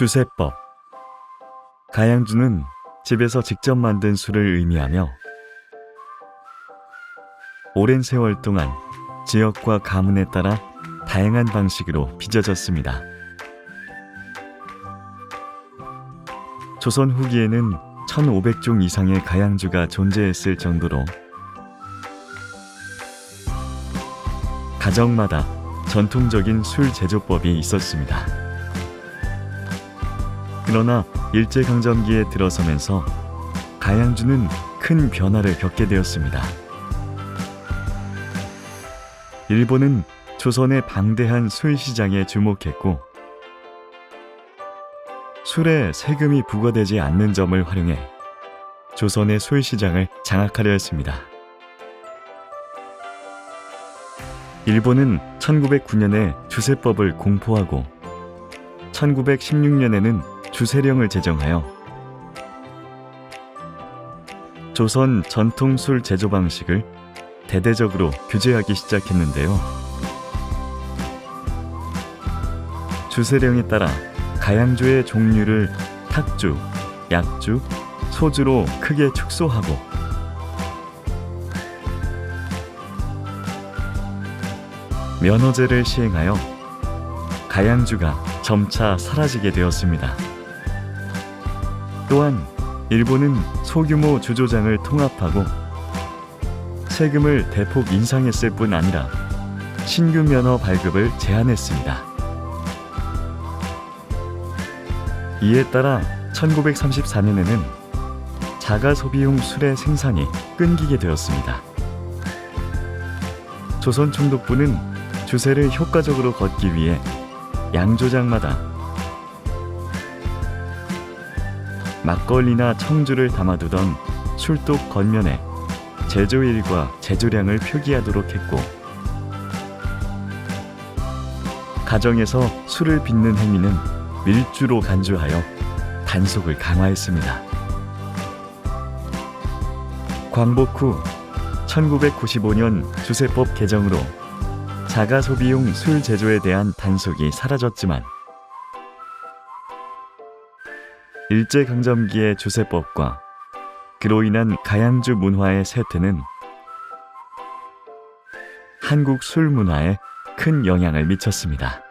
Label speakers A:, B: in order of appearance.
A: 주세법 가양주는 집에서 직접 만든 술을 의미하며 오랜 세월 동안 지역과 가문에 따라 다양한 방식으로 빚어졌습니다. 조선 후기에는 1500종 이상의 가양주가 존재했을 정도로 가정마다 전통적인 술 제조법이 있었습니다. 그러나 일제강점기에 들어서면서 가양주는 큰 변화를 겪게 되었습니다. 일본은 조선의 방대한 술 시장에 주목했고 술에 세금이 부과되지 않는 점을 활용해 조선의 술 시장을 장악하려 했습니다. 일본은 1909년에 주세법을 공포하고 1916년에는 주세령을 제정하여 조선 전통 술 제조 방식을 대대적으로 규제하기 시작했는데요. 주세령에 따라 가양주의 종류를 탁주, 약주, 소주로 크게 축소하고 면허제를 시행하여 가양주가 점차 사라지게 되었습니다. 또한 일본은 소규모 주조장을 통합하고 세금을 대폭 인상했을 뿐 아니라 신규 면허 발급을 제한했습니다. 이에 따라 1934년에는 자가 소비용 술의 생산이 끊기게 되었습니다. 조선 총독부는 주세를 효과적으로 걷기 위해 양조장마다 막걸리나 청주를 담아두던 술독 겉면에 제조일과 제조량을 표기하도록 했고 가정에서 술을 빚는 행위는 밀주로 간주하여 단속을 강화했습니다. 광복 후 1995년 주세법 개정으로 자가 소비용 술 제조에 대한 단속이 사라졌지만 일제강점기의 주세법과 그로 인한 가양주 문화의 쇠퇴는 한국 술 문화에 큰 영향을 미쳤습니다.